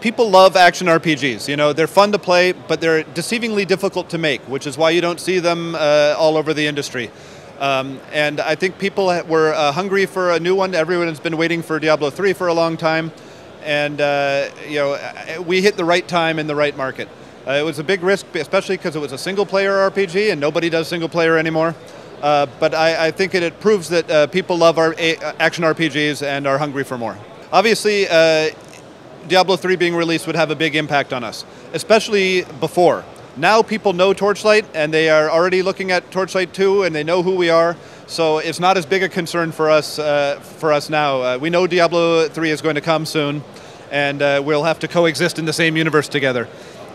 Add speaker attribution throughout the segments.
Speaker 1: people love action RPGs. You know, they're fun to play, but they're deceivingly difficult to make, which is why you don't see them uh, all over the industry. Um, and I think people were uh, hungry for a new one. Everyone has been waiting for Diablo 3 for a long time, and uh, you know, we hit the right time in the right market. Uh, it was a big risk, especially because it was a single-player RPG, and nobody does single-player anymore. Uh, but I, I, think it, it proves that uh, people love our action RPGs and are hungry for more. Obviously, Diablo 3 being released would have a big impact on us, especially before. Now people know Torchlight and they are already looking at Torchlight 2 and they know who we are. So it's not as big a concern for us uh, for us now. Uh, we know Diablo 3 is going to come soon and uh, we'll have to coexist in the same universe together.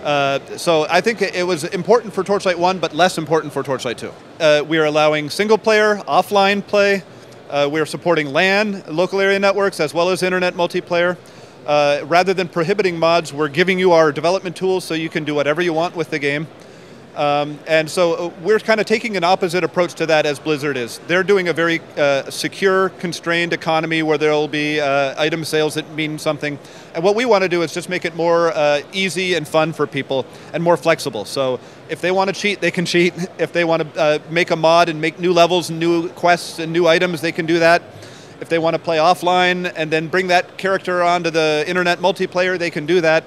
Speaker 1: Uh, so I think it was important for Torchlight 1, but less important for Torchlight 2. Uh, we are allowing single player, offline play. Uh, we are supporting LAN, local area networks, as well as internet multiplayer. Uh, rather than prohibiting mods, we're giving you our development tools so you can do whatever you want with the game. Um, and so uh, we're kind of taking an opposite approach to that as Blizzard is. They're doing a very uh, secure, constrained economy where there'll be uh, item sales that mean something. And what we want to do is just make it more uh, easy and fun for people and more flexible. So if they want to cheat, they can cheat. If they want to uh, make a mod and make new levels and new quests and new items, they can do that. If they want to play offline and then bring that character onto the internet multiplayer, they can do that.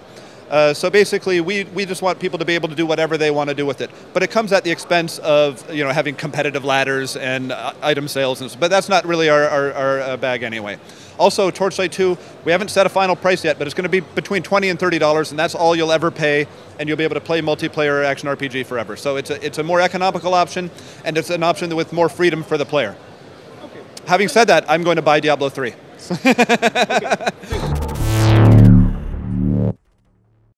Speaker 1: Uh, so basically, we, we just want people to be able to do whatever they want to do with it. But it comes at the expense of you know having competitive ladders and uh, item sales, and, but that's not really our, our, our uh, bag anyway. Also, Torchlight 2, we haven't set a final price yet, but it's going to be between 20 and $30, and that's all you'll ever pay, and you'll be able to play multiplayer action RPG forever. So it's a, it's a more economical option, and it's an option with more freedom for the player having said that, I'm going to buy Diablo 3. okay.